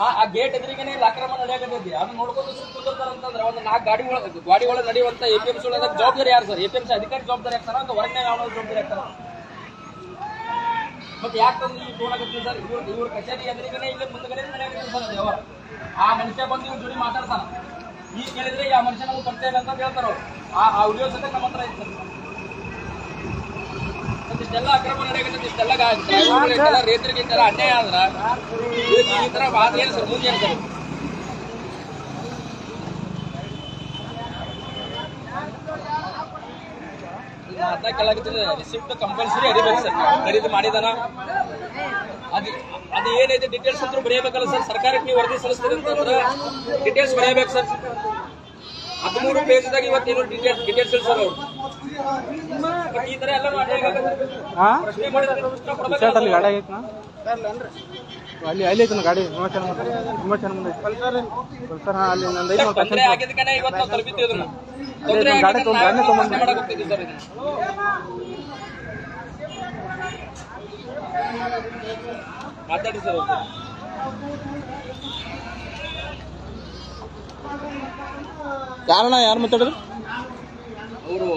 ಆ ಗೇಟ್ ಎದುರಿಗೇನೆ ಅಕ್ರಮ ನಡೆಯಕತ್ತೈತಿ. ಅದನ್ನ ನೋಡ್ಕೊಂಡು ಕುಂದಿರ್ತಾರಂತಂದ್ರೆ ಒಂದು ನಾಲ್ಕು ಗಾಡಿ ಒಳಗೆ ಗಾಡಿ ಒಳಗೆ ನಡೆಯುವಂತ ಎ ಪಿ ಎಂ ಜವಾಬ್ದಾರಿ ಯಾರು sir A P M C ಅಧಿಕಾರಿ ಜವಾಬ್ದಾರಿ ಆಗ್ತಾರ ಅಂತ ಹೊರಗೆ ಯಾವ ಜವಾಬ್ದಾರಿ ಆಗ್ತಾರ? ಮತ್ತೆ ಯಾಕಂದ್ರೆ ಈ ಫೋನ್ ಆಗುತ್ತೆ ಸರ್ ಇವ್ರ ಇವ್ರ ಕಚೇರಿ ಎದುರಿಗೇನೆ ಇಲ್ಲಿ ಮುಂದ್ಗಡೆ ನಡೆಯಕತ್ತೀವಿ ಸರ್ ಯಾವ ವ್ಯವಹಾರ ಆ ಮನುಷ್ಯ ಬಂದು ಇವ್ರ ಜೋಡಿ ಮಾತಾಡ್ತಾನ. ಈಗ ಕೇಳಿದ್ರೆ ಆ ಮನುಷ್ಯ ನಮ್ಗೆ ಪರಿಚಯ ಇಲ್ಲ ಅಂತ ಹೇಳ್ತಾರ. ಆ ಆಡಿಯೋ ಸತ್ಯ ಸತೆ ನಮ್ಮ ಹತ್ರ ಐತೆ ಸರ್ ಇಷ್ಟೆಲ್ಲ ಅಕ್ರಮ ನಡೆಯಕಂತ ಇಷ್ಟೆಲ್ಲ ಗಾ- ಡ್ರೈವರ್ಗಳು ಇಷ್ಟೆಲ್ಲ ರೈತರಿಗೆ ಇಷ್ಟೆಲ್ಲ ಅನ್ಯಾಯ ಆದ್ರ ಈ ತರ ಬಾದ್ ಏನು ಸರ್ ಕೆಳಗಿದ್ರೆ ರಿಸಿಪ್ಟ್ ಕಂಪಲ್ಸರಿ ಅರಿಬೇಕು ಸರ್. ಖರೀದಿ ಮಾಡಿದಾನ. ಅದು ಅದು ಏನೈತೆ ಡೀಟೇಲ್ಸ್ ಅಂತೂ ಬರೆಯಬೇಕಲ್ಲ ಸರ್. ಸರ್ಕಾರಕ್ಕೆ ನೀವು ವರದಿ ಸಲ್ಲಿಸ್ತೀರಿ ಅಂತಂದ್ರೆ ಡೀಟೇಲ್ಸ್ ಬರೆಯಬೇಕು ಸರ್. ಹದಿಮೂರು ಪೇಜ್ದಾಗ ಏನು ಡೀಟೇಲ್ಸ್ ಡೀಟೇಲ್ಸ್ ಸರ್ ಅವ್ರು. ಹಾ ಶರ್ಟ್ ಅಲ್ಲಿ ಗಾಡಿ ಆಗೈತೆ ಅಲ್ಲಿ ಅಲ್ಲಿ ಐತೆ ಗಾಡಿ ತುಂಬ ಚೆನ್ನಾಗಿ ತುಂಬ ಚೆನ್ನಾಗಿ ಪಲ್ಸರ್ ಹಾ ಅಲ್ಲಿ ನಂದು ಐತೆ ಗಾಡಿ ತೊಗೊಂಡು ಮಾತಾಡಿ ಸರ್ ಅವ್ರು. ಯಾರಣ್ಣ ಯಾರು ಮಾತಾಡಿದ್ರು? ಅವರು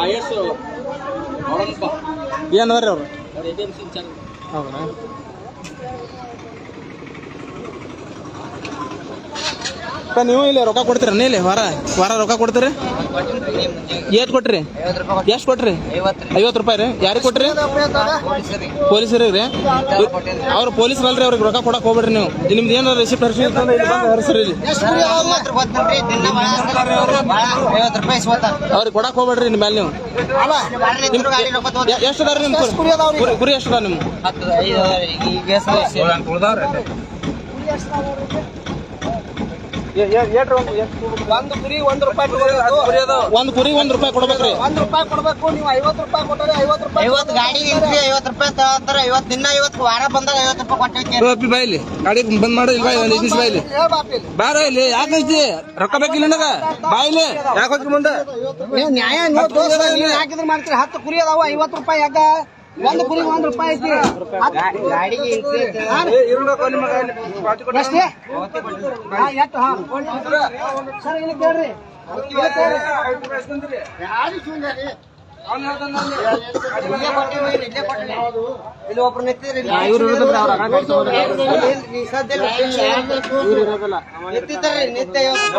ಆಯಸ್ ಅವರಪ್ಪ ಏನದ್ರಿ ಅವ್ರು ಅವ್ರ ಎ ಎಂ ಸಿ ಇನ್ಚಾರ್ಜ್ ಹೌದಾ ಅಕ್ಕ, ನೀವು ಇಲ್ಲಿ ರೊಕ್ಕ ಕೊಡ್ತೀರ? ಇಲ್ಲಿ ವಾರ ವಾರ ರೊಕ್ಕ ಕೊಡ್ತೀರಿ? ಏಟ್ ಕೊಟ್ರಿ? ಎಷ್ಟು ಕೊಟ್ರಿ? ಐವತ್ತು ರೂಪಾಯಿ ರೀ. ಯಾರಿಗೆ ಕೊಟ್ರಿ? ಪೊಲೀಸರಿಗೆ ರೀ. ಪೊಲೀಸ್ ಅಲ್ರಿ ಅವ್ರಿಗೆ ರೊಕ್ಕ ಕೊಡಕ್ ಹೋಗ್ಬೇಡ್ರಿ ನೀವು. ನಿಮ್ದು ಏನಾರ ರಿಸಿಪ್ಟ್ ಹರಿಸಿ ಅಂತಂದ್ರೆ ಇಲ್ಲಿ. ಬಂದು ಹರಿಸ್ರಿ ಇಲ್ಲಿ. ಅವ್ರಿಗೆ ಕೊಡಕ್ ಹೋಗ್ಬೇಡ್ರಿ ನಿಮ್ಮ ಮೇಲೆ ನೀವು. ಎಷ್ಟು ಅದಾರ ನಿಮ್ ಗುರಿ ಕುರಿ ಎಷ್ಟು ನಿಮ್ಗೆ ಒಂದು ಕುರಿ ಒಂದ್ ರೂಪಾಯಿ ಒಂದ್ ಕುರಿ ಒಂದ್ ರೂಪಾಯಿ ಕೊಡ್ಬೇಕ್ರಿ. ಒಂದ್ ರೂಪಾಯಿ ಕೊಡ್ಬೇಕು. ನೀವು ಐವತ್ತು ರೂಪಾಯಿ ಕೊಟ್ಟರೆ ಐವತ್ತು ರೂಪಾಯಿ ಐವತ್ತು ಗಾಡಿ ನಿಂತ್ರಿ ಐವತ್ತು ರೂಪಾಯಿ ತಗೊಂತಾರ ಐವತ್ತು ದಿನ ಐವತ್ತು ವಾರ ಬಂದಾಗ ಐವತ್ತು ರೂಪಾಯಿ ಕೊಟ್ಟಿರ್ತೀವಿ ಅಪ್ಪಿ ಬಾ ಇಲ್ಲಿ. ಗಾಡಿ ಬಂದ್ ಮಾಡಿ ಇಲ್ಲಿ ನಿಮಿಷ ಬಾ ಇಲ್ಲಿ. ಹೇಳ್ ಬಾಪ್ ಇಲ್ಲಿ. ಬಾರ ಇಲ್ಲಿ. ಯಾಕೆ ಐತಿ ರೊಕ್ಕ ಬೇಕಿಲ್ಲ ನನಗ? ಬಾಯಿಲಿ ಯಾಕೆ ಹೋಗಿ ಮುಂದೆ? ನ್ಯಾಯ ಹಾಕಿದ್ರೆ ದೋಸ್ತ ನೀವು ಯಾಕಿದ್ರೆ ಮಾಡ್ತೀರಿ? ಹತ್ತು ಕುರಿ ಅದಾವ ಐವತ್ತು ರೂಪಾಯಿ ಯಾಕ? ಒಂದು ಕುರಿ ಒಂದ್ ರೂಪಾಯಿ ಐತಿ. ಎಷ್ಟೇ? ಎಷ್ಟು? ಹಾ. ಸರ್ ಇಲ್ಲಿ ಕೇಳ್ರಿ. ಇಲ್ಲಿ ಒಬ್ರು ನಿತ್ಯ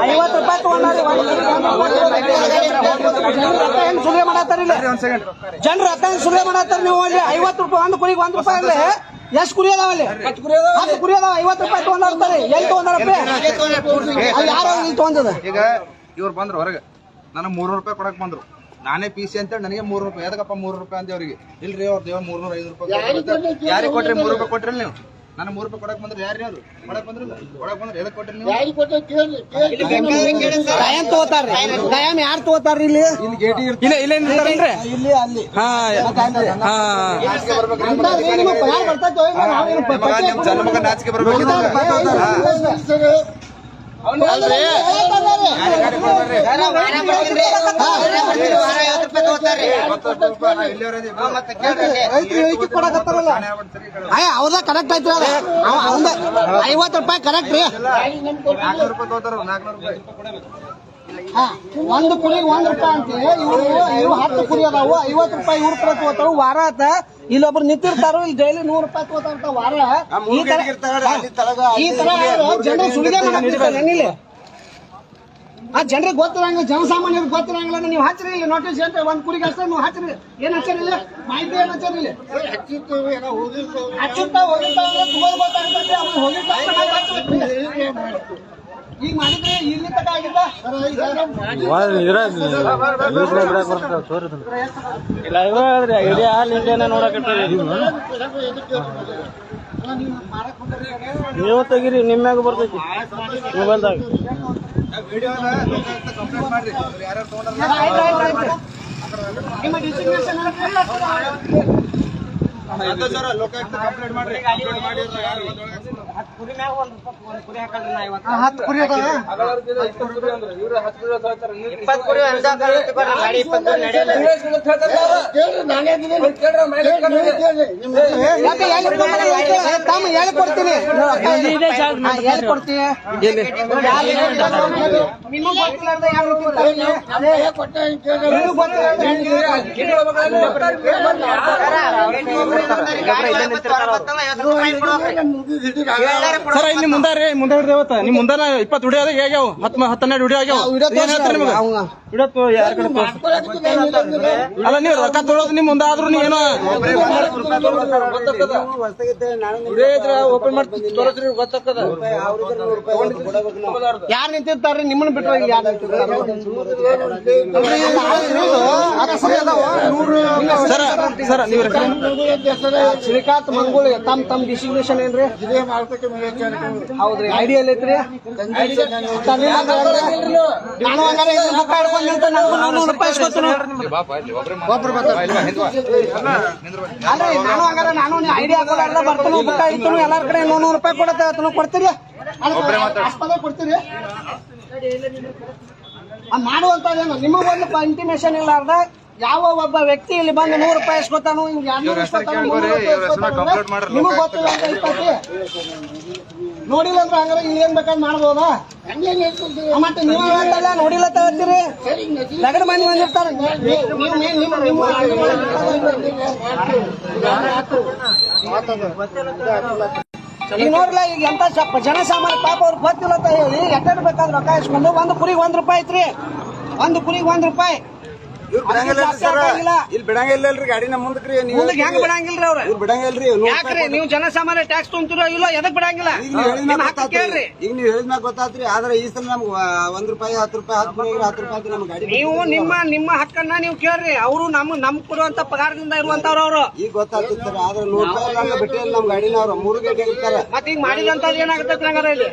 ಐವತ್ತು ರೂಪಾಯಿ ತಗೊಂಡಾರಿ ಸುಲಿಗೆ ಮಾಡತ್ತಾರ ಇಲ್ಲಿ? ಜನರ ಹತ್ತ ಹೆಂಗ್ ಮಾಡತ್ತಾರ ನೀವು ಅಲ್ಲಿ? ಐವತ್ತು ರೂಪಾಯಿ ಒಂದು ಕುರಿಗೆ ಒಂದ್ ರೂಪಾಯಿ ಅಲ್ಲಿ ಎಷ್ಟು ಕುರಿ ಅದಾವ ಅಲ್ಲಿ? ಹತ್ತು ಕುರಿ ಅದಾವ ಐವತ್ತು ರೂಪಾಯಿ ತಗೊಂಡಿರ್ತಾರೆ ಎಲ್ಲಿ ತಗೊಂಡಾರಪ್ಪ? ಅಲ್ಲಿ ಯಾರು ಇಲ್ಲಿ ತಗೊಂಡದ? ಈಗ ಇವ್ರು ಬಂದ್ರು ಹೊರಗೆ. ನನಗೆ ಮೂರು ರೂಪಾಯಿ ಕೊಡಕ್ ಬಂದ್ರು. ನಾನೇ ಪಿ ಸಿ ಅಂತೇಳಿ ನನಗೆ ಮೂರು ರೂಪಾಯಿ. ಯಾವ್ದಕ್ಕಪ್ಪ ಮೂರು ರೂಪಾಯಿ ಅಂತ ಅವ್ರಿಗೆ. ಇಲ್ರಿ ಅವ್ರ ದೇವ ಮೂರ್ನೂರ ಐದು ರೂಪಾಯಿ ಯಾರಿಗೆ ಕೊಟ್ರಿ ಮೂರು ರೂಪಾಯಿ ಕೊಟ್ರಿ ನೀವು? ನಾನು ಮೂರು ರೂಪಾಯಿ ಕೊಡಕ್ ಬಂದ್ರೆ ಯಾರು ಅವ್ರು? ಕೊಡಕ್ ಬಂದ್ರಿ ಕೊಡಕ್ ಬಂದ್ರೆ ಎದಕ್ ಕೊಟ್ರಿ ನೀವು? ಯಾರು ತಗೋತಾರ್ರಿ. ಇಲ್ಲಿ ಯಾರು ತಗೋತಾರ್ರಿ ಇಲ್ಲಿ? ಇಲ್ಲ ಇಲ್ಲ ನಿಂತಾರಲ್ರಿ ಇಲ್ಲಿ ಅಲ್ಲಿ. ಹಾ ಬರ್ಬೇಕು ಇಲ್ಲ ನಾಚಿಕೆ ಬರ್ಬೇಕಿತ್ತು. ವಾರ ಐವತ್ತು ರೂಪಾಯಿ ತಗೋತಾರ್ರಿ ಮತ್ತೆ ಕೇಳ್ರಿ. ರೈತರು ಹೇಳಿಕೆ ಕೊಡಕತ್ತಾರಲ್ಲ? ಅಯ್ಯ ಹೌದಾ ಕರೆಕ್ಟ್ ಅವಂದ ಐವತ್ತು ರೂಪಾಯಿ ಕರೆಕ್ಟ್ ರೀ. ನಾಲ್ಕುನೂರು ರೂಪಾಯಿ ತಗೋತಾರ ನಾಲ್ಕುನೂರು ರೂಪಾಯಿ. ಒಂದು ಕುರಿಗೆ ಒಂದ್ ರೂಪಾಯಿ ಅಂತ ಇವ್ರು ಇವು ಹತ್ತು ಕುರಿ ಅದಾವ. ಐವತ್ ರೂಪಾಯಿ ಇವ್ರ ರೂಪಾಯಿ ತಗೋತಾವು. ವಾರ ಆತ ಇಲ್ಲೊಬ್ರು ನಿಂತಿರ್ತಾರೋ. ಇಲ್ಲಿ ಡೈಲಿ ನೂರು ರೂಪಾಯಿ ತಗೋತಾರ ವಾರ. ಈ ತರ ಈ ತರ ಜನರು ಸುಲಿಗೆ ಮಾಡಕ್ಕಿರ್ತಾರೆ ಏನಿಲ್ಲ ಆ ಜನರಿಗೆ ಗೊತ್ತಿರಂಗ ಜನಸಾಮಾನ್ಯರಿಗೆ ಗೊತ್ತಿರಂಗಿಲ್ಲ ನೀವು ಹಚ್ಚಿರಿ ಇಲ್ಲಿ ನೋಟಿಸ್ ಅಂತ ಒಂದ್ ಕುರಿಗೆ ಅಷ್ಟೇ ನೀವು ಹಚ್ಚಿರಿ. ಏನ್ ಹಚ್ಚಿರಿಲ್ಲ ಮಾಹಿತಿ ಏನ್ ಹಚ್ಚಿರಿ ಇಲ್ಲಿ? ಹಚ್ಚಿರ್ತಾವ ಹೋಗಿರ್ತಾವ ಹೋಗಿರ್ತಾವ. ಈಗ ಮಾಡಿದ್ರೆ ಇಲ್ಲಿ ತಕ ಆಗಿದ್ದ ಇಲ್ಲ ಇದ್ರಿ ಇಡೀ ಹಾಲು ಇಂಡಿಯಾನ ನೋಡಕತ್ತೀರಿ ನೀವು ತೆಗೀರಿ ನಿಮ್ಮ್ಯಾಗ ಬರ್ತೈತಿ ಮೊಬೈಲ್ದಾಗ ಲೋಕಾಯುಕ್ತ ಕಂಪ್ಲೇಂಟ್ ಮಾಡ್ರಿ ಕಂಪ್ಲೇಂಟ್ ಮಾಡಿ ಯಾರು ಕುರಿ ಮ್ಯಾಗ ಒಂದ್ ರೂಪಾಯಿ ಒಂದ್ ಕುರಿ ಹಾಕಲ್ರಿ ನಾ ಇವತ್ತು. ಹತ್ತು ಕುರಿ ಅದಾವ ಇಪ್ಪತ್ತು ಕುರಿ ಅಂಜ ಗಾಡಿ ಇಪ್ಪತ್ತು ನಡೆಯಲ್ಲ ಮತ್ತೆ ಎಲ್ಲಿ ಕೊಡ್ತಾರೆ? ಏ, ತಮ್ಮ ಎಲ್ಲಿ ಕೊಡ್ತೀನಿ ಹಾ, ಎಲ್ಲಿ? ಕೊಡ್ತೀನಿ ನಿಮಗ್ ಗೊತ್ತಿಲ್ಲಾರ್ದ ಯಾವ ರೀತಿ ತರ್ತೀನಿ? ನಿಮಗ್ ಗೊತ್ತಿಲ್ಲಾರ್ದ ರೂಪಾಯಿ ಸರ್ ಇಲ್ಲಿ ಮುಂದೆ ರೀ ಮುಂದೆ ಹಿಡಿದೇವತ್ತ ನಿಮ್ ಮುಂದೆ ಇಪ್ಪತ್ತು ವಿಡಿಯೋ ಅದ ಆಗ್ಯಾವ ಹತ್ತು ಹತ್ತನ್ನೆರಡು ವಿಡಿಯೋ ಆಗ್ಯಾವ. ವಿಡಿಯೋ ಏನ್ ಹೇಳ್ತೀರಿ ನಿಮ್ಗೆ? ವಿಡಿಯೋ ತೋ ಯಾರ ಕಡೆ ತೋರ್ಸ್- ಅಲ್ಲ ನೀವು ರೊಕ್ಕ ತೊಗೊಳೋದು ನಿಮ್ ಮುಂದೆ ಆದ್ರೂ ನೀವೇನೋ ಓಪನ್ ಮಾಡಿ ತೋರಿಸ್ರಿ ಗೊತ್ತಾಗ್ತದ. ಯಾರ್ ನಿಂತಿರ್ತಾರ್ರಿ? ನಿಮ್ಮನ್ನ ಬಿಟ್ಟು ಹೋಗಿ ಯಾರು ನಿಂತಿರ್ತಾರ ಸರ ಸರ್ ನೀವು ಶ್ರೀಕಾಂತ್ ಮಂಗೋಳಿ ತಮ್ ತಮ್ ಡಿಸ್ಟ್ರಿಬ್ಯೂಷನ್ ಏನ್ರಿ? ಹೌದ್ರಿ. ಐಡಿಯಾ ಐತ್ರಿ? ಐಡಿಯಾ ಬರ್ತಾನು ಬುಕ್ಕ ಇತ್ತು ಎಲ್ಲಾರ ಕಡೆ ನೂರು ನೂರು ರೂಪಾಯಿ ಕೊಡತ್ತೆ ಅದನ್ನ ಕೊಡ್ತೀರಿ? ಆಸ್ಪತ್ರೆ ಕೊಡ್ತೀರಿ? ಆ, ಮಾಡುವಂತದೇನು ನಿಮಗ್ ಒಂದು ಇಂಟಿಮೇಶನ್ ಇಲ್ಲಾರ್ದ ಯಾವ ಒಬ್ಬ ವ್ಯಕ್ತಿ ಇಲ್ಲಿ ಬಂದು ನೂರು ರೂಪಾಯಿ ಇಸ್ಕೊತಾನು ನಿಮಗ್ ಗೊತ್ತಿಲ್ಲ ಅಂತ ಇರ್ತೈತಿ ನೋಡಿಲ್ಲ ಅಂದ್ರೆ ಹಂಗಾರೆ ಇಲ್ಲಿ ಏನ್ ಬೇಕಾದ್ ಮಾಡ್ಬೋದಾ ಮತ್ತೆ ನೀವು ಹೇಳ್ತಲ್ಲ ನೋಡಿಲ್ಲ ತಗೋತೀರಿ ನಗರ ಮಂದಿ ಬಂದಿರ್ತಾರ ಈಗ ನೋಡ್ಲ ಈಗ ಎಂತ ಜನಸಾಮಾನ್ಯ ಪಾಪ ಅವ್ರಿಗೆ ಗೊತ್ತಿಲ್ಲ ಅಂತ ಹೇಳಿ ಎಟ್ಟೆಡ್ ಬೇಕಾದ್ರೆ ರೊಕ್ಕ ಇಸ್ಕೊಂಡು ಒಂದು ಕುರಿಗೆ ಒಂದ್ ರೂಪಾಯಿ ಐತ್ರಿ ಒಂದು ಕುರಿಗೆ ಒಂದ್ ರೂಪಾಯಿ ಜಾಸ್ತಿ ಆಗಂಗಿಲ್ಲ. ಇಲ್ಲಿ ಬಿಡಂಗಿಲ್ಲಲ್ರಿ ಗಾಡಿ ನಮ್ಮ ಮುಂದಕ್ರಿ ನೀವು ಮುಂದಕ್ಕೆ ಹೆಂಗ್ ಬಿಡಂಗಿಲ್ರಿ ಅವ್ರ? ಬಿಡಂಗಿಲ್ರಿ ಯಾಕ್ರಿ? ನೀವು ಜನಸಾಮಾನ್ಯ ಟ್ಯಾಕ್ಸ್ ತುಂಬ್ತಿರೋ ಇಲ್ಲ ಎದಕ್ ಬಿಡಂಗಿಲ್ಲ? ನಿಮ್ಮ ಹಕ್ಕು ಕೇಳ್ರಿ. ಈಗ ನೀವು ಹೇಳಿದ್ಮೇಲೆ ಗೊತ್ತಾತ್ರಿ ಆದ್ರೆ ಈ ಸಲ ನಮ್ಗೆ ಒಂದ್ ರೂಪಾಯಿ ಹತ್ತು ರೂಪಾಯಿ ಹತ್ತು ರೂಪಾಯಿ ಹತ್ತು ರೂಪಾಯಿ ನಮ್ಗೆ ಗಾಡಿ ನೀವು ನಿಮ್ಮ ನಿಮ್ಮ ಹಕ್ಕನ್ನ ನೀವು ಕೇಳ್ರಿ. ಅವರು ನಮ್ ನಮ್ ಕೊಡುವಂತ ಪಗಾರದಿಂದ ಇರುವಂತವ್ರು ಅವರು. ಈಗ ಗೊತ್ತಾಗ್ತದೆ ಸರ್ ಆದ್ರೆ ನೂರು ರೂಪಾಯಿ ಬಿಟ್ಟಿಲ್ಲ ನಮ್ ಗಾಡಿನವ್ರು ಮೂರು ಗಂಟೆ ಇರ್ತಾರೆ ಮತ್ತೆ ಈಗ ಮಾಡಿದಂತ ಏನಾಗುತ್ತೆ ಹಂಗಾರ ಇಲ್ಲಿ?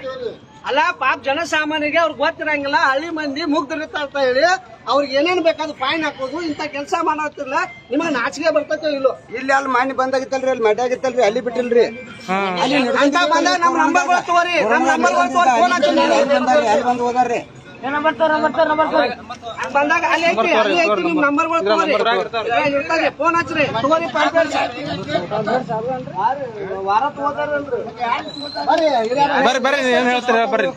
ಅಲ್ಲ ಪಾಪ ಜನಸಾಮಾನ್ಯರಿಗೆ ಅವ್ರಿಗೆ ಗೊತ್ತಿರಂಗಿಲ್ಲ. ಹಳ್ಳಿ ಮಂದಿ ಮುಗ್ದಿರ್ತಾರ ಅಂತ ಹೇಳಿ. ಅವ್ರಿಗೆ ಏನೇನು ಬೇಕಾದ್ರು ಫೈನ್ ಹಾಕೋದು ಇಂತ ಕೆಲಸ ಮಾಡತ್ತಿಲ್ಲ ನಿಮಗೆ ನಾಚಿಕೆ ಬರ್ತೈತೋ ಇಲ್ಲೋ? ಇಲ್ಲಿ ಅಲ್ಲಿ ಮಾನ್ಯ ಬಂದಾಗಿತ್ತಲ್ರಿ ಅಲ್ಲಿ ಮಡ್ಯ ಆಗಿತ್ತಲ್ರಿ ಅಲ್ಲಿ ಬಿಟ್ಟಿಲ್ರಿ. ಅಲ್ಲಿ ಅಂತ ಬಂದಾಗ ನಮ್ ನಂಬರ್ ತಗೋರಿ ನಮ್ ನಂಬರ್ ತೋರಿ ಫೋನ್ ಹಚ್ಚಿ ಅಲ್ಲಿ ಬಂದು ಹೋದಾರ್ರಿ. ಬಂದಾಗ ಅಲ್ಲಿ ಐತಿ ಅಲ್ಲಿ ಐತಿ ನಿಮ್ ನಂಬರ್ ಇರ್ತಾರೆ ಫೋನ್ ಹಚ್ಚ್ರಿ ತಗೋರಿ ಪಾರ್ಸಲ್ ವಾರ ಬರ್ರಿ ಬರ್ರಿ ಏನ್ ಹೇಳ್ತೀರ ಬರ್ರಿ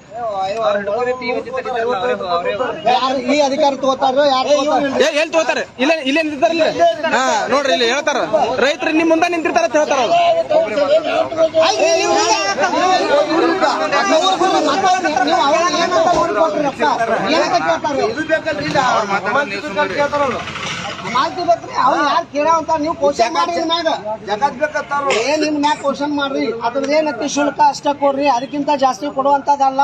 ಯಾರು ಈ ಅಧಿಕಾರಿ ತಗೋತಾರೋ ಎಲ್ಲಿ ತಗೋತಾರೆ ಇಲ್ಲೇ ಇಲ್ಲೇ ನಿಂತಿರ್ತಾರ ಇಲ್ಲಿ ಹಾ ನೋಡ್ರಿ ಇಲ್ಲಿ ಹೇಳ್ತಾರ ರೈತರು ನಿಮ್ ಮುಂದೆ ನಿಂತಿರ್ತಾರ ಅಂತ ಹೇಳ್ತಾರ ಅವ್ರು ಅಲ್ರಿ, ನೀವು ಮುಂದೆ ಹಾಕಲ್ಲ. ನೀವು ಮುಂದೆ ಮಾತಾಡ್ರಿ. ನೀವು ಅವ್ರಿಗೆ ಏನಂತ ನೋಡ್ಕೊಟ್ರಿ ರೊಕ್ಕ? ಏನಂತ ಕೇಳ್ತಾರೆ? ಮಾಹಿತಿ ಬೇಕ್ರಿ ಅವ್ರು ಯಾರು ಕೇಳಾವಂತ ನೀವು ಕ್ವಶನ್ ಮ್ಯಾಗ. ಜಗತ್ ಬೇಕತ್ತಾರ ಏ ನಿಮ್ ಮ್ಯಾಗ ಕ್ವಶನ್ ಮಾಡ್ರಿ. ಅದ್ರದ್ದು ಏನೈತಿ ಶುಲ್ಕ ಅಷ್ಟೇ ಕೊಡ್ರಿ? ಅದಕ್ಕಿಂತ ಜಾಸ್ತಿ ಕೊಡುವಂತದಲ್ಲ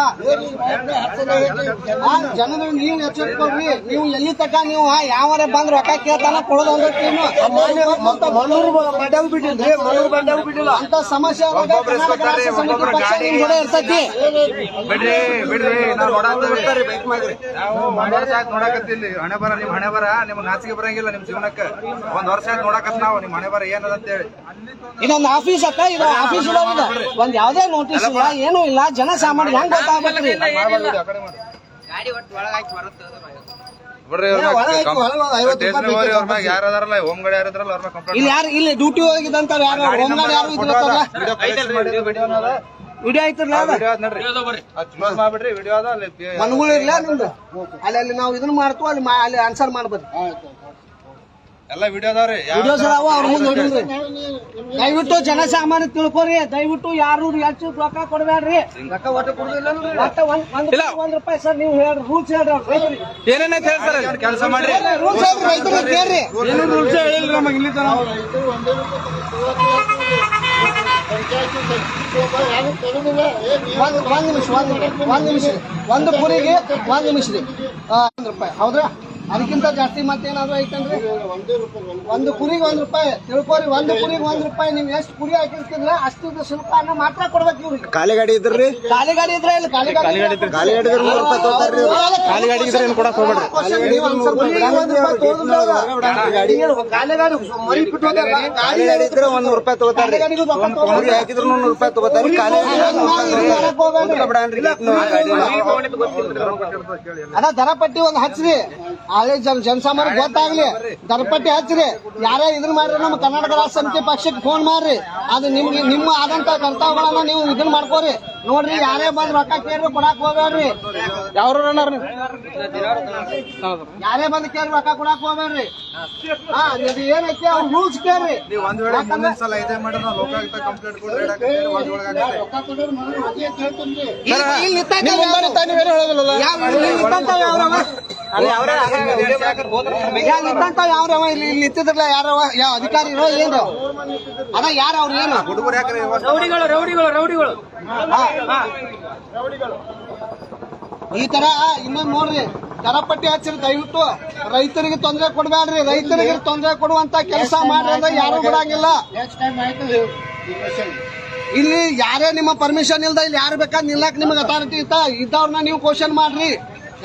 ಜನರು ನೀವು ಎಚ್ಚರಿಕೊಡ್ರಿ ನೀವು ಎಲ್ಲಿ ತಕ ನೀವು ಯಾವರೇ ಬಂದ್ ರೊಕ್ಕ ಕೇಳ್ತಾನ ಕೊಡೋದು ಅಂದ್ರೆ ಅಂತ ಸಮಸ್ಯೆ ಇರ್ತೈತಿ. ಬಿಡ್ರಿ ಬಿಡ್ರಿ ನಾವು ನೋಡಾಕ್ತೀವಿ ಬೈಕ್ ಮಾಡ್ರಿ ನಾವು ಒಂದ್ ವರ್ಷ ಹಣೆ ಬರ ನಿಮ್ ಹಣೆ ಬರ ನಿಮ್ ನಾಚಿಕೆ ಬರಂಗಿಲ್ಲ. ನಿಮ್ ಜೀವನಕ್ಕೆ. ಒಂದ್ ವರ್ಷ ಆಯ್ತು ನೋಡಕತ್ ನಾವು ನಿಮ್ ಹಣೆ ಬರ ಏನದ ಅಂತ ಹೇಳಿ. ಇದೊಂದು ಆಫೀಸ್ ಅಕ್ಕ ಇದು ಆಫೀಸ್ ಒಂದ್ ಯಾವ್ದೇ ನೋಟಿಸ್ ಇಲ್ಲ ಏನೂ ಇಲ್ಲ ಜನ ಸಾಮಾನ್ಯ ಹೆಂಗ್ ಗೊತ್ತಾಗ್ಬೇಕ್ರಿ ಬಿಡ್ರಿ ಯಾರು ಅದಾರಲ್ಲ ಹೋಮ್ ಗಾಡಿ ಯಾರು ಇದ್ರಲ್ಲ ಅವ್ರ ಇಲ್ಲಿ ಯಾರು ಇಲ್ಲಿ ಡ್ಯೂಟಿ ಹೋಗಿದಂತ ಯಾರು? ವಿಡಿಯೋ ಮಾಡ್ಬಿಡ್ರಿ ವಿಡಿಯೋ ಅದ ಅಲ್ಲಿ ಮನ್ಗಳು ಇರ್ಲ ನಿಮ್ದು? ಅಲ್ಲಿ ಅಲ್ಲಿ ನಾವು ಇದನ್ನ ಮಾಡ್ತೀವಿ ಅಲ್ಲಿ ಅಲ್ಲಿ ಆನ್ಸರ್ ಮಾಡ್ಬೋದು. ಎಲ್ಲ ವಿಡಿಯೋ ಅದಾವ್ರಿ. ವಿಡಿಯೋಸ್ ಅದಾವ ಅವ್ರ ಮುಂದೆ ನೋಡಿಲ್ರಿ ದಯವಿಟ್ಟು ಜನಸಾಮಾನ್ಯ ತಿಳ್ಕೊರಿ ದಯವಿಟ್ಟು ಯಾರು ಹೆಚ್ಚು ರೊಕ್ಕ ಕೊಡಬೇಡ್ರಿ. ಒಟ್ಟ ಒಂದ್ ಒಂದ್ ಇಲ್ಲ. ಒಂದ್ ರೂಪಾಯಿ ಸರ್ ನೀವು ಹೇಳ್ರಿ ರೂಲ್ಸ್ ಹೇಳ್ರಿ ರೈತರಿಗೆ. ಏನೇನೈತೆ ಹೇಳ್ತಾರ ಕೆಲಸ ಮಾಡ್ರಿ. ರೂಲ್ಸ್ ಹೇಳ್ರಿ ರೈತರಿಗೆ ಕೇಳ್ರಿ. ಏನು ರೂಲ್ಸ್ ಹೇಳಿಲ್ರಿ ನಮಗೆ ಇಲ್ಲಿ ತನ ಒಂದ್ ನಿಮಿಷ ಒಂದ್ ನಿಮಿಷ ಒಂದ್ ನಿಮಿಷ ಒಂದು ನಿಮಿಷ ರೀ. ಒಂದ್ ರೂಪಾಯಿ. ಹೌದ್ರಾ? ಅದಕ್ಕಿಂತ ಜಾಸ್ತಿ ಮತ್ತೇನಾದ್ರು ಐತಂದ್ರೆ ಒಂದು ಕುರಿಗೆ ಒಂದ್ ರೂಪಾಯಿ ತಿಳ್ಕೊರಿ ಒಂದು ಕುರಿಗೆ ಒಂದ್ ರೂಪಾಯಿ ನೀವು ಎಷ್ಟು ಕುರಿ ಹಾಕಿರ್ತಿದ್ರ ಅಷ್ಟು ಶುಲ್ಕನ ಮಾತ್ರ ಕೊಡ್ಬೇಕು ಇವ್ರಿಗೆ ಖಾಲಿ ಗಾಡಿ ಇದ್ರಿ ಖಾಲಿ ಗಾಡಿ ಇದ್ರೆ ಇಲ್ಲಿ ಖಾಲಿ ಗಾಡಿ ಇದ್ರೆ ಖಾಲಿ ಗಾಡಿ ಇದ್ರೆ ನೂರು ರೂಪಾಯಿ ತಗೋತಾರ್ರಿ. ಖಾಲಿ ಗಾಡಿ ಇದ್ರೆ ಏನು ಕೊಡಕ್ ಹೋಗ್ಬೇಡ್ರಿ ಖಾಲಿ ಗಾಡಿ ಮರಿ ಬಿಟ್ಟು ಖಾಲಿ ಗಾಡಿ ಇದ್ರೆ ಒಂದ್ ನೂರು ರೂಪಾಯಿ ತಗೋತಾರ್ರಿ ಕುರಿ ಹಾಕಿದ್ರು ನೂರು ರೂಪಾಯಿ ತಗೋತಾರ್ರಿ ಖಾಲಿ ಅದ ದರಪಟ್ಟಿ ಒಂದ್ ಹಚ್ಚ್ರಿ ಹಳೆ ಜನ ಜನಸಾಮಾನ್ಯ ಗೊತ್ತಾಗ್ಲಿ. ದರಪಟ್ಟಿ ಹಚ್ಚ್ರಿ. ಯಾರೇ ಇದನ್ನ ಮಾಡ್ರಿ ನಮ್ಮ ಕರ್ನಾಟಕ ರಾಷ್ಟ್ರ ಸಮಿತಿ ಪಕ್ಷಕ್ಕೆ ಫೋನ್ ಮಾಡ್ರಿ. ಅದು ನಿಮ್ಗೆ ನಿಮ್ಮ ಆದಂತ ಕರ್ತವ್ಯಗಳನ್ನ ನೀವು ಇದನ್ನ ಮಾಡ್ಕೋರಿ. ನೋಡ್ರಿ ಯಾರೇ ಬಂದ್ ರೊಕ್ಕ ಕೇಳ್ರಿ ಕೊಡಾಕ್ ಹೋಗ್ಬೇಡ್ರಿ. ಯಾರು ಯಾರೇ ಬಂದ್ ಕೇಳಿ ರೊಕ್ಕ ಕೊಡಾಕ್ ಹೋಗ್ಬೇಡ್ರಿ. ಹಾ ಇದು ಏನೈತಿ? ಅವ್ರ ರೂಲ್ಸ್ ಕೇಳ್ರಿ. ಒಂದ್ ವೇಳೆ ಮುಂದಿನ ಸಲ ಇದೇ ಮಾಡಿ ನಾವು ಲೋಕಾಯುಕ್ತ ಕಂಪ್ಲೇಂಟ್ ಕೊಡ್ರಿ ಇಲ್ಲಿ- ಯಾವ ಯಾವ್ರವ? ಇಲ್ಲಿ ಇಲ್ಲಿ ನಿಂತಿದ್ರಲ್ಲ ಯಾರವ ಯಾವ ಅಧಿಕಾರಿ ಇರೋ ಏನು? ಅದ ಯಾರ ಅವ್ರು ಏನು? ರೌಡಿಗಳು ರೌಡಿಗಳು ರೌಡಿಗಳು. ಈ ತರ ಇನ್ನೊಂದ್ ನೋಡ್ರಿ. ಕರಪಟ್ಟಿ ಹಚ್ಚಿರಿ ದಯವಿಟ್ಟು. ರೈತರಿಗೆ ತೊಂದರೆ ಕೊಡಬೇಡ್ರಿ. ರೈತರಿಗೆ ತೊಂದರೆ ಕೊಡುವಂತ ಕೆಲಸ ಮಾಡ್ರಿ ಅಂದ್ರೆ ಯಾರು ಬಿಡಂಗಿಲ್ಲ. ಇಲ್ಲಿ ಯಾರೇ ನಿಮ್ಮ ಪರ್ಮಿಷನ್ ಇಲ್ದ ಇಲ್ಲಿ ಯಾರು ಬೇಕಾದ್ ನಿಲ್ಲಕ್ ನಿಮ್ಗೆ ಅಥಾರಿಟಿ ಇತ್ತ ಇದ್ದವ್ರನ್ನ ನೀವು ಕ್ವಶನ್ ಮಾಡ್ರಿ.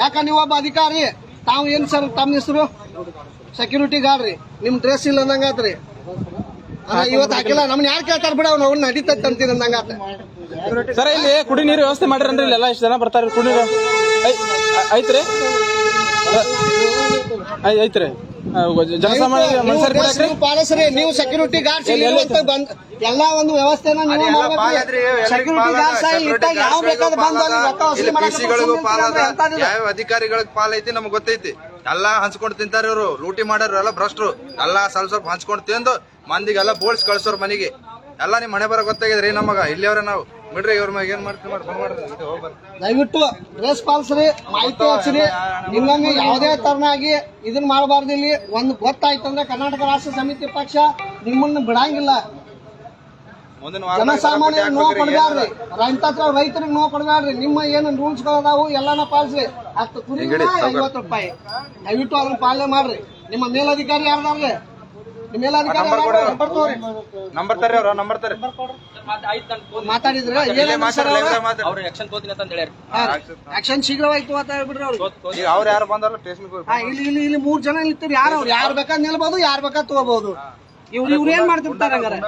ಯಾಕ ನೀವು ಒಬ್ಬ ಅಧಿಕಾರಿ? ತಾವು ಏನು ಸರ್ ತಮ್ಮ ಹೆಸರು? ಸೆಕ್ಯೂರಿಟಿ ಗಾರ್ಡ್ ರೀ. ನಿಮ್ಮ ಡ್ರೆಸ್ ಇಲ್ಲ ಅಂದಂಗಾತ್ರಿ ಅದ ಇವತ್ತು ಹಾಕಿಲ್ಲ. ನಮ್ನ ಯಾರು ಕೇಳ್ತಾರ ಬಿಡ ಅವ್ನು ಅವ್ನು ನಡೀತೈತೆ ಅಂತೀನಿ ಅಂದಂಗಾತ ಸರ ಇಲ್ಲಿ ಕುಡಿ ನೀರು ವ್ಯವಸ್ಥೆ ಮಾಡಿರನ್ರಿ ಇಲ್ಲ ಎಲ್ಲ ಇಷ್ಟು ಜನ ಬರ್ತಾರೆ. ಕುಡಿ ನೀರು ಐತ್ರಿ? ಐತ್ರಿ. ಜನಸಾಮಾನ್ಯ ಮನುಷ್ಯರು ಪಾಲಿಸ್ರಿ ನೀವು ಸೆಕ್ಯೂರಿಟಿ ಗಾರ್ಡ್ಸ್ ಬಂದ್ ಎಲ್ಲಾ ಒಂದು ವ್ಯವಸ್ಥೆನ ನೀವು ಪಾಲ್ ಐತಿ ಸೆಕ್ಯೂರಿಟಿ ಯಾವ ಬೇಕಾದ್ರೆ ಬಂದು ರೊಕ್ಕ ವಸೂಲಿ ಮಾಡಕ್ಕೆ ಅಧಿಕಾರಿಗಳಿಗೆ ಪಾಲೈತಿ ನಮ್ಗೆ ಗೊತ್ತೈತಿ. ಎಲ್ಲಾ ಹಂಚ್ಕೊಂಡು ತಿಂತಾರ ಇವ್ರು ಲೂಟಿ ಮಾಡೋರು ಎಲ್ಲ ಭ್ರಷ್ಟರು. ಎಲ್ಲಾ ಸ್ವಲ್ಪ ಸ್ವಲ್ಪ ಹಂಚ್ಕೊಂಡು ತಿಂದು ಮಂದಿಗೆಲ್ಲ ಬೋಳ್ಸ್ ಕಳ್ಸೋರ್ ಮನೆಗೆ. ಎಲ್ಲಾ ನಿಮ್ ಮನೆ ಬರೋ ಗೊತ್ತಾಗಿದ್ರಿ ನಮಗ ಇಲ್ಲಿಯವ್ರೆ ನಾವು. ಬಿಡ್ರಿ ಇವ್ರ ಮ್ಯಾಗ ಏನ್ ಮಾಡ್ತೀವಿ. ದಯವಿಟ್ಟು ಡ್ರೆಸ್ ಪಾಲಿಸ್ರಿ ಮಾಹಿತಿ ಹಚ್ಚ್ರಿ. ನಿಮ್ಮ ಯಾವುದೇ ತರನಾಗಿ ಇದನ್ನ ಮಾಡಬಾರ್ದು ಇಲ್ಲಿ. ಒಂದು ಗೊತ್ತಾಯ್ತಂದ್ರೆ ಕರ್ನಾಟಕ ರಾಷ್ಟ್ರ ಸಮಿತಿ ಪಕ್ಷ ನಿಮ್ಮನ್ನ ಬಿಡಂಗಿಲ್ಲ. ಜನಸಾಮಾನ್ಯರಿಗೆ ನೋವು ಕೊಡಬ್ಯಾಡ್ರಿ ರೈತ ರೈತರಿಗೆ ನೋವು ಕೊಡಬ್ಯಾಡ್ರಿ ನಿಮ್ಮ ಏನು ರೂಲ್ಸ್ ಅದಾವು ಎಲ್ಲಾನ ಪಾಲಿಸ್ರಿ. ಹತ್ತು ಕುರಿ ಐವತ್ತು ರೂಪಾಯಿ. ದಯವಿಟ್ಟು ಅದನ್ನ ಪಾಲನೆ ಮಾಡ್ರಿ. ನಿಮ್ಮ ಮೇಲಧಿಕಾರಿ ಯಾರ್ದಾರ್ರಿ ನಿಮ್ಮ ಮೇಲಧಿಕಾರಿ? ನಂಬರ್ ತರ್ರಿ ಅವ್ರ ನಂಬರ್ ತರ್ರಿ. ಮಾತಾಡಿದ್ರ? ಆಕ್ಷನ್ ಶೀಘ್ರವಾಯ್ತು ಅಂತ ಹೇಳ್ಬಿಡ್ರಿ ಅವ್ರು. ಯಾರು ಬಂದಾರ ಇಲ್ಲಿ ಇಲ್ಲಿ ಇಲ್ಲಿ ಮೂರ್ ಜನ ನಿಂತಿರಿ ಯಾರು ಅವ್ರು? ಯಾರು ಬೇಕಾದ್ ನಿಲ್ಬೋದು ಯಾರು ಬೇಕಾದ್ ತಗೋಬಹುದು ಇವ್ರು ಇವ್ರು ಏನ್ ಮಾಡ್ತಿರ್ತಾರೆ ಹಂಗಾರೆ?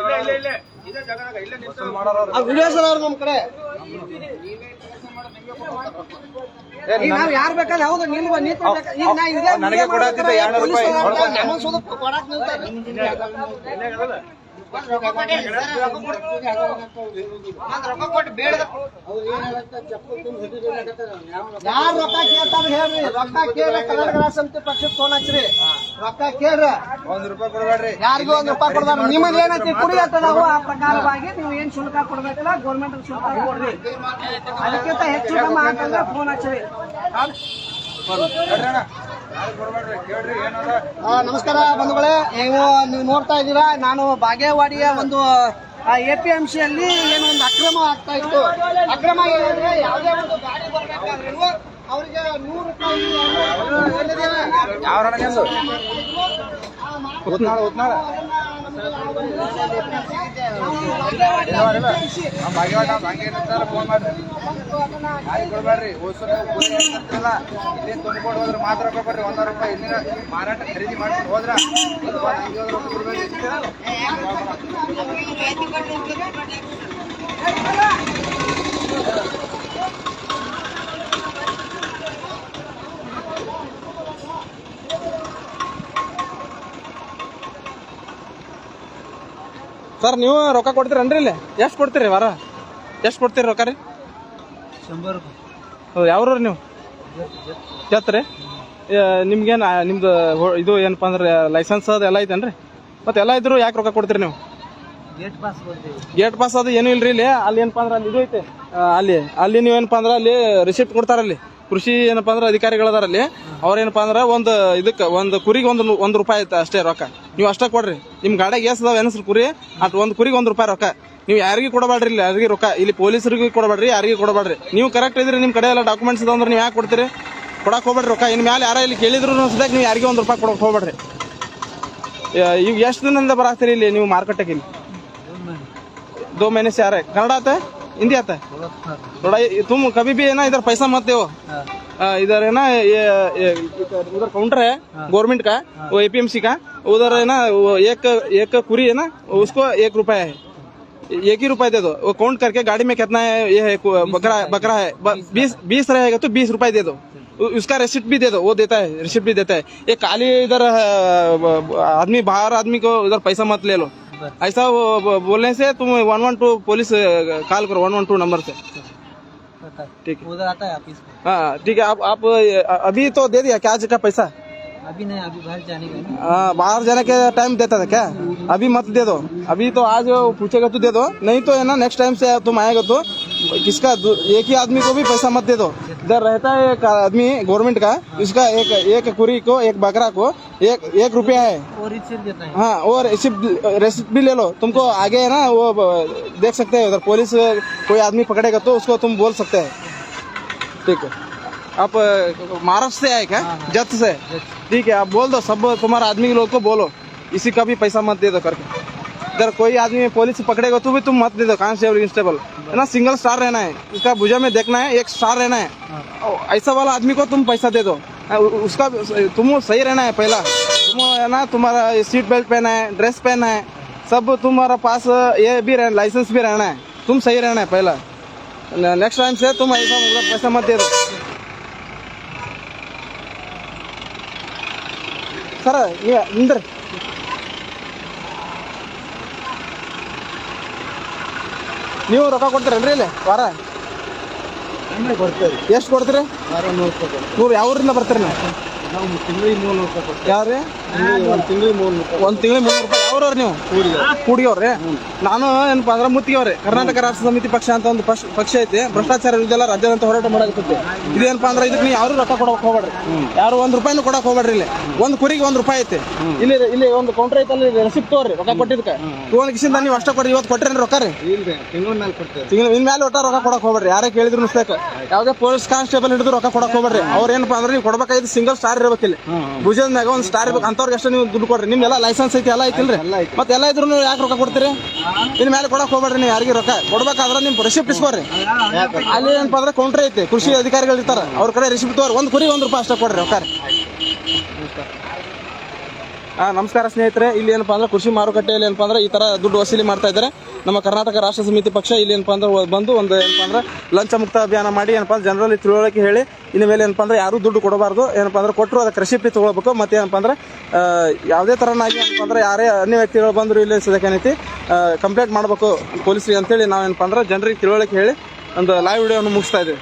ಯಾರ್ ಬೇಕಾದ್ರೆ ಹೌದು ನಿಲ್ವ ನಿಂತ್ರೆ ಬೇಕಾ- ಈಗ ನಾ ಇದೇ ನನಗೆ ವಿಡಿಯೋ ಕೊಡಾತಿದ್ದ ಮಾಡ್ಬೇಕಾದ್ರೆ ಎರಡ್ನೂರು ಪೊಲೀಸ್ ರೂಪಾಯಿ. ಅವ್ರು ನಮ್ಮ ಸ್ವಲ್ಪ ಕೊಡಾಕ್ ನಿಲ್ತಾರೆ. ಯಾರ್ ರೊಕ್ಕ ಕೇಳ್ತಾರ ಹೇಳ್ರಿ. ರೊಕ್ಕ ಕೇಳ ಕನ್ನಡ ರಾಷ್ಟ್ರ ಸಮಿತಿ ಪಕ್ಷಕ್ಕೆ ಫೋನ್ ಹಚ್ಚ್ರಿ. ರೊಕ್ಕ ಕೇಳ್ರಿ. ಒಂದ್ ರೂಪಾಯಿ ಕೊಡಬೇಡ್ರಿ. ಯಾರಿಗೂ ಒಂದ್ ರೂಪಾಯಿ ಕೊಡ್ಬಾರ್ದು. ನಿಮಗೆ ಏನೈತಿ? ಕುಡಿ ನಾವು ಆ ಪ್ರಕಾರವಾಗಿ ನೀವು ಏನ್ ಶುಲ್ಕ ಕೊಡ್ಬೇಕಲ್ಲ ಗೌರ್ಮೆಂಟ್ ಶುಲ್ಕ ಕೊಡ್ರಿ. ಅದಕ್ಕಿಂತ ಹೆಚ್ಚು ನಮ್ಮ ಫೋನ್ ಹಚ್ಚ್ರಿ. ನಮಸ್ಕಾರ ಬಂಧುಗಳೇ. ನೀವು ನೀವು ನೋಡ್ತಾ ಇದ್ದೀರಾ ನಾನು ಬಾಗೇವಾಡಿಯ ಒಂದು ಎ ಪಿ ಎಂ ಸಿಯಲ್ಲಿ ಏನೋ ಒಂದು ಅಕ್ರಮ ಆಗ್ತಾ ಇತ್ತು. ಅಕ್ರಮ ಏನಂದ್ರೆ ಯಾವುದೇ ಒಂದು ಗಾಡಿ ಬರ್ಬೇಕಾದ್ರೆ ಅವರಿಗೆ ನೂರು ರೂಪಾಯಿ ಉತ್ನಾಳ ಉತ್ನಾಳ ಭಾಗ್ಯವಾಡ ನಮ್ಮ ಫೋನ್ ಮಾಡ್ರಿ ಯಾರಿಗೆ ಕೊಡಬೇಡ್ರಿ ಹೋದ್ಸಲ ಹೇಳ್ತಿರ್ತೀರಲ್ಲ ಇಲ್ಲಿ ತುಂಬಿಕೊಂಡು ಹೋದ್ರೆ ಮಾತ್ರ ಬರ್ರಿ ಒಂದ ರೂಪಾಯಿ ಇಲ್ಲಿನ ಮಾರಾಟ ಖರೀದಿ ಮಾಡ್ಕೊಂಡು ಹೋದ್ರ ಕೊಡ್ಬೇಡ್ರಿ. ಸರ್ ನೀವು ರೊಕ್ಕ ಕೊಡ್ತೀರೇನ್ರಿ ಇಲ್ಲಿ? ಎಷ್ಟು ಕೊಡ್ತೀರಿ ವಾರ? ಎಷ್ಟು ಕೊಡ್ತೀರಿ ರೊಕ್ಕ ರೀ? ಹೌದು ಯಾವ್ರು ನೀವು? ಜಾತ್ರೆ ನಿಮ್ಗೇನು ನಿಮ್ದು ಇದು ಏನಪ್ಪ ಅಂದ್ರೆ ಲೈಸೆನ್ಸ್ ಅದು ಎಲ್ಲ ಐತೇನ್ರಿ? ಮತ್ತೆ ಎಲ್ಲ ಇದ್ರು ಯಾಕೆ ರೊಕ್ಕ ಕೊಡ್ತೀರಿ ನೀವು? ಗೇಟ್ ಪಾಸ್ ಅದು ಏನೂ ಇಲ್ರಿ ಇಲ್ಲಿ. ಅಲ್ಲಿ ಏನಪ್ಪ ಅಂದ್ರೆ ಅಲ್ಲಿ ಇದು ಐತೆ. ಅಲ್ಲಿ ಅಲ್ಲಿ ನೀವು ಏನಪ್ಪ ಅಂದ್ರೆ ಅಲ್ಲಿ ರಿಸಿಪ್ಟ್ ಕೊಡ್ತಾರಲ್ಲಿ ಕೃಷಿ ಏನಪ್ಪ ಅಂದ್ರೆ ಅಧಿಕಾರಿಗಳದಾರ ಅಲ್ಲಿ ಅವ್ರೇನಪ್ಪ ಅಂದ್ರೆ ಒಂದು ಇದಕ್ಕೆ ಒಂದು ಕುರಿಗೆ ಒಂದು ಒಂದು ರೂಪಾಯಿ ಐತೆ ಅಷ್ಟೇ ರೊಕ್ಕ. ನೀವು ಅಷ್ಟೇ ಕೊಡ್ರಿ. ನಿಮ್ಮ ಗಾಡಿಗೆ ಎಸ್ದಾವ ಎನಸ್ರಿ ಕುರಿ ಅಟ್ ಒಂದು ಕುರಿಗೆ ಒಂದು ರೂಪಾಯಿ ರೊಕ್ಕ. ನೀವು ಯಾರಿಗೂ ಕೊಡಬೇಡ್ರಿ ಇಲ್ಲಿ ಯಾರಿಗೆ ರೊಕ್ಕ. ಇಲ್ಲಿ ಪೊಲೀಸರಿಗೂ ಕೊಡಬೇಡ್ರಿ ಯಾರಿಗೂ ಕೊಡಬೇಡ್ರಿ. ನೀವು ಕರೆಕ್ಟ್ ಇದ್ರಿ ನಿಮ್ಮ ಕಡೆ ಎಲ್ಲ ಡಾಕ್ಯುಮೆಂಟ್ಸ್ ಇದೆ ಅಂದ್ರೆ ನೀವು ಯಾಕೆ ಕೊಡ್ತೀರಿ? ಕೊಡಕ್ಕೆ ಹೋಗ್ಬೇಡ್ರಿ ರೊಕ್ಕ. ಇನ್ನು ಮೇಲೆ ಯಾರ ಇಲ್ಲಿ ಕೇಳಿದ್ರು ಅನ್ಸದಾಗ ನೀವು ಯಾರಿಗೆ ಒಂದು ರೂಪಾಯಿ ಕೊಡಕ್ಕೆ ಹೋಗ್ಬೇಡ್ರಿ. ಈಗ ಎಷ್ಟು ದಿನದಿಂದ ಬರಾಕ್ತೀರಿ ಇಲ್ಲಿ ನೀವು ಮಾರ್ಕೆಟಿಗೆ ಇಲ್ಲಿ? ದೋ ಮೆನೆಸ್ ಯಾರೇ? ಕನ್ನಡ ಆತ? हिंदी आता है थोड़ा ये- तुम कभी भी है ना इधर पैसा मत दो इधर है ना ये, ये उधर काउंटर है गवर्नमेंट का वो एपीएमसी का। उधर है ना वो एक एक कुरी है ना उसको एक रुपया है। एक ही रुपया दे दो। वो काउंट करके गाड़ी में कितना है ये है को- बकरा बकरा है। ब- बीस बीस रहेगा तो बीस रुपए दे दो। उ- उसका रिसिप्ट भी दे दो वो देता है रिसिप्ट भी देता है। ये खाली इधर अ, ब- आदमी बाहर आदमी को उधर पैसा मत ले लो। ऐसा वो बोलने से तुम one one two police call करो वन वन टू नंबर से। ठीक है। उधर आता है ऑफ़िस हाँ ठीक है आप आप अभी तो दे दिया क्या आज का पैसा? अभी नहीं अभी बाहर जाने का हाँ, बाहर जाने के टाइम देता था क्या? अभी मत दे दो। अभी तो आज पूछेगा तो दे दो। नहीं तो है ना नेक्स्ट टाइम से तुम आएगा तो किसका? एक ही आदमी को भी पैसा मत दे दो। इधर रहता है एक आदमी गवर्नमेंट का। उसका एक एक कुरी को एक बकरा को एक एक रुपया है। देता है। हाँ और रिसिप्ट रेसिप्ट भी ले लो। तुमको आगे है ना वो देख सकते हैं। उधर पुलिस कोई आदमी पकड़ेगा तो उसको तुम बोल सकते हैं। ठीक है। आप महाराष्ट्र से आए क्या? जत से। ठीक है आप बोल दो। सब तुम्हारा आदमी लोग को बोलो। इसी का भी पैसा मत दे दो करके। अगर कोई आदमी पुलिस पकड़ेगा तो भी तुम मत दे दो कांस्टेबल इंस्टेबल है ना सिंगल स्टार रहना है उसका भुजा में देखना है, एक स्टार रहना है। ऐसा वाला आदमी को तुम पैसा दे दो। उसका तुम सही रहना है पहला। तुम है ना, तुम्हारा सीट बेल्ट पहना है ड्रेस पहना है, सब तुम्हारा पास, ये भी रहना लाइसेंस भी रहना है। तुम सही रहना है पहला। नेक्स्ट टाइम से तुम ऐसा मतलब पैसा मत दे दो। सर, ये अंदर। ನೀವು ರೊಕ್ಕ ಕೊಡ್ತೀರೇನ್ರಿ ಇಲ್ಲಿ? ವಾರ? ಎಷ್ಟು ಕೊಡ್ತೀರಿ? ನೂರು ಯಾವ ಊರಿಂದ ಬರ್ತೀರಿ ನೀವು? ಯಾವ್ರಿ ಒಂದು ತಿಂಗಳಿಗೆ ಮುನ್ನೂರು ರೂಪಾಯಿ. ಅವ್ರವ್ರ ನೀವು? ಕೂಡಿಯವ್ರಿ ನಾನು ಏನಪ್ಪ ಅಂದ್ರೆ ಮುತ್ತಿಗೆವ್ರಿ. ಕರ್ನಾಟಕ ರಾಷ್ಟ್ರ ಸಮಿತಿ ಪಕ್ಷ ಅಂತ ಒಂದು ಪಕ್ಷ ಐತಿ. ಭ್ರಷ್ಟಾಚಾರ ವಿರುದ್ಧ ರಾಜ್ಯದಂತ ಹೋರಾಟ ಮಾಡಾಕತ್ತೈತಿ ಇದೇನಪ್ಪ ಅಂದ್ರೆ ಇದಕ್ಕೆ ನೀವು ಯಾರು ರೊಕ್ಕ ಕೊಡಕ್ ಹೋಗ್ಬೇಡ್ರಿ. ಯಾರು ಒಂದ್ ರೂಪಾಯಿನೂ ಕೊಡಕ್ ಹೋಗ್ಬೇಡ್ರಿ ಇಲ್ಲಿ. ಒಂದ್ ಕುರಿಗೆ ಒಂದ್ ರೂಪಾಯಿ ಐತಿ. ಇಲ್ಲಿ ಇಲ್ಲಿ ಒಂದು ಕೌಂಟರ್ ಐತಿ ಅಲ್ಲಿ ರೆಸಿಪ್ಟ್ ತಗೋರಿ ರೊಕ್ಕ ಕೊಟ್ಟಿದ್ಕೆ ಒಂದ್ ಕಿಸಿಂದ ನೀವು ಅಷ್ಟ ಕೊಡ್ರಿ ಇವತ್ತು ಕೊಟ್ರೇನ್ ರೊಕ್ಕ ರೀ? ತಿಂಗಳ ಇನ್ ಮೇಲೆ ಒಟ್ಟ ರೊಕ್ಕ ಕೊಡಕ್ ಹೋಗ್ಬೇಡ್ರಿ. ಯಾರೇ ಕೇಳಿದ್ರು ಅನ್ಸ್ಬೇಕು ಯಾವ್ದೇ ಪೊಲೀಸ್ ಕಾನ್ಸ್ಟೇಬಲ್ ಹಿಡಿದು ರೊಕ್ಕ ಕೊಡಕ್ ಹೋಗ್ಬೇಡ್ರಿ. ಅವ್ರ ಏನಪ್ಪಾ ಅಂದ್ರೆ ನೀವು ಕೊಡ್ಬೇಕಾಗಿದ್ದು ಸಿಂಗಲ್ ಸ್ಟಾರ್ ಇರ್ಬೇಕಿಲ್ಲ ಇಲ್ಲಿ. ಭುಜದ ಮ್ಯಾಗ ಒಂದ್ ಸ್ಟಾರ್ ಇರ್ಬೇಕು. ಅಂತವ್ರಿಗೆ ಅಷ್ಟೇ ನೀವು ದುಡ್ಡು ಕೊಡ್ರಿ. ನಿಮ್ಮೆಲ್ಲ ಲೈಸೆನ್ಸ್ ಐತಿ ಎಲ್ಲ ಐತಿಲ್ರಿ? ಮತ್ತೆ ಎಲ್ಲ ಇದ್ರು ಯಾಕೆ ರೊಕ್ಕ ಕೊಡ್ತೀರಿ? ಇನ್ ಮೇಲೆ ಕೊಡಕ್ ಹೋಗ್ಬೇಡ್ರಿ ನೀವು ಯಾರಿಗೆ ರೊಕ್ಕ. ಕೊಡ್ಬೇಕಾದ್ರೆ ನಿಮ್ ರಿಸಿಪ್ಟ್ ಇಸ್ಕೋರಿ ಅಲ್ಲಿ ಏನಪ್ಪ ಅಂದ್ರೆ ಕೌಂಟರ್ ಐತಿ ಕೃಷಿ ಅಧಿಕಾರಿಗಳು ಇರ್ತಾರೆ ಅವ್ರ ಕಡೆ ರಿಸಿಪ್ಟ್ ತೋರ್ ಒಂದು ಕುರಿ ಒಂದ್ ರೂಪಾಯಿ ಅಷ್ಟೇ ಕೊಡ್ರಿ ರೊಕ್ಕ ನಮಸ್ಕಾರ ಸ್ನೇಹಿತರೆ, ಇಲ್ಲಿ ಏನಪ್ಪಾ ಅಂದ್ರೆ ಕೃಷಿ ಮಾರುಕಟ್ಟೆಯಲ್ಲಿ ಏನಪ್ಪಾ ಅಂದ್ರೆ ಈ ತರ ದುಡ್ಡು ವಸೂಲಿ ಮಾಡ್ತಾ ಇದ್ದಾರೆ. ನಮ್ಮ ಕರ್ನಾಟಕ ರಾಷ್ಟ್ರ ಸಮಿತಿ ಪಕ್ಷ ಇಲ್ಲಿ ಏನಪ್ಪಾ ಅಂದ್ರೆ ಬಂದು ಒಂದು ಏನಪ್ಪಾ ಅಂದ್ರೆ ಲಂಚ ಮುಕ್ತ ಅಭಿಯಾನ ಮಾಡಿ ಏನಪ್ಪಾ ಅಂದ್ರೆ ಜನರಲ್ಲಿ ತಿಳುವಳಿಕೆ ಹೇಳಿ, ಇನ್ನು ಮೇಲೆ ಏನಪ್ಪಾ ಅಂದ್ರೆ ಯಾರು ದುಡ್ಡು ಕೊಡಬಾರ್ದು, ಏನಪ್ಪಾ ಅಂದ್ರೆ ಕೊಟ್ಟರು ಅದಕ್ಕೆ ರೆಸಿಪಿ ತಗೊಳ್ಬೇಕು. ಮತ್ತೆ ಏನಪ್ಪಾ ಅಂದ್ರೆ ಯಾವುದೇ ತರನಾಗಿ ಏನಪ್ಪಾ ಅಂದ್ರೆ ಯಾರೇ ಅನ್ಯ ವ್ಯಕ್ತಿಗಳು ಬಂದ್ರು ಇಲ್ಲಿ ಸದಕ್ಕೆ ಕಂಪ್ಲೇಂಟ್ ಮಾಡಬೇಕು ಪೊಲೀಸರಿಗೆ ಅಂತೇಳಿ ನಾವೇನಪ್ಪ ಅಂದ್ರೆ ಜನರಿಗೆ ತಿಳುವಳಿಕೆ ಹೇಳಿ ಒಂದು ಲೈವ್ ವಿಡಿಯೋವನ್ನು ಮುಗಿಸ್ತಾ ಇದ್ದೀವಿ.